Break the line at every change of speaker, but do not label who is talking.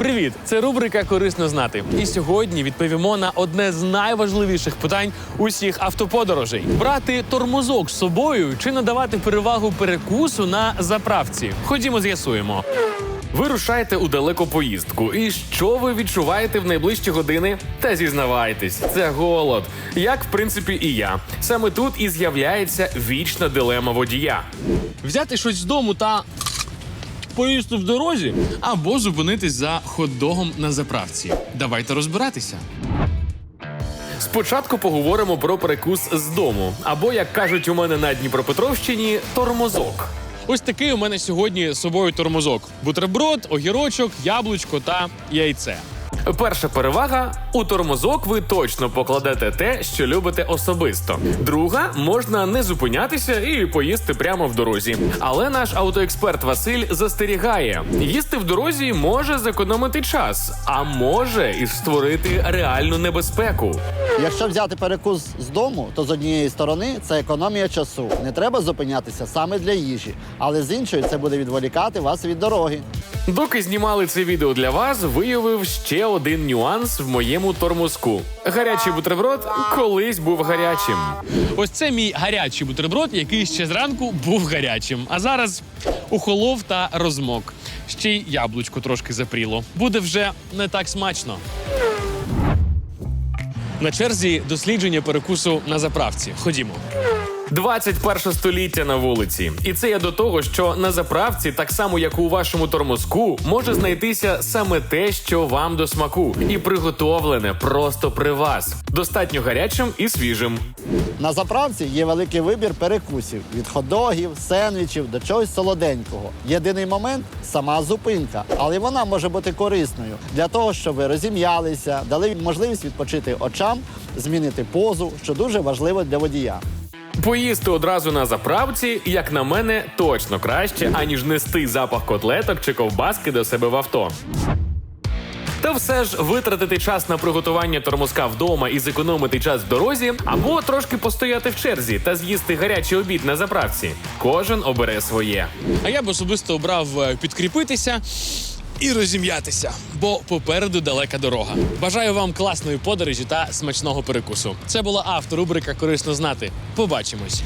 Привіт! Це рубрика Корисно знати. І сьогодні відповімо на одне з найважливіших питань усіх автоподорожей: брати тормозок з собою чи надавати перевагу перекусу на заправці. Ходімо, з'ясуємо. Ви рушаєте у далеку поїздку. І що ви відчуваєте в найближчі години? Та зізнавайтесь, це голод. Як в принципі і я. Саме тут і з'являється вічна дилема водія. Взяти щось з дому та поїсти в дорозі або зупинитись за хот-догом на заправці. Давайте розбиратися. Спочатку поговоримо про перекус з дому, або як кажуть у мене на Дніпропетровщині, тормозок. Ось такий у мене сьогодні з собою тормозок: бутерброд, огірочок, яблучко та яйце. Перша перевага у тормозок ви точно покладете те, що любите особисто. Друга можна не зупинятися і поїсти прямо в дорозі. Але наш автоексперт Василь застерігає: їсти в дорозі може зекономити час, а може і створити реальну небезпеку.
Якщо взяти перекус з дому, то з однієї сторони це економія часу. Не треба зупинятися саме для їжі, але з іншої це буде відволікати вас від дороги.
Доки знімали це відео для вас, виявив ще один нюанс в моєму тормозку. Гарячий бутерброд колись був гарячим. Ось це мій гарячий бутерброд, який ще зранку був гарячим, а зараз охолов та розмок. Ще й яблучко трошки запріло. Буде вже не так смачно. На черзі дослідження перекусу на заправці. Ходімо. 21 століття на вулиці, і це я до того, що на заправці, так само як у вашому тормозку, може знайтися саме те, що вам до смаку, і приготовлене просто при вас, достатньо гарячим і свіжим.
На заправці є великий вибір перекусів від ходогів, сендвічів до чогось солоденького. Єдиний момент сама зупинка, але вона може бути корисною для того, щоб ви розім'ялися, дали можливість відпочити очам, змінити позу, що дуже важливо для водія.
Поїсти одразу на заправці, як на мене, точно краще, аніж нести запах котлеток чи ковбаски до себе в авто. Та все ж витратити час на приготування тормозка вдома і зекономити час в дорозі, або трошки постояти в черзі та з'їсти гарячий обід на заправці. Кожен обере своє. А я б особисто обрав е, підкріпитися. І розім'ятися, бо попереду далека дорога. Бажаю вам класної подорожі та смачного перекусу. Це була авторубрика Корисно знати. Побачимось.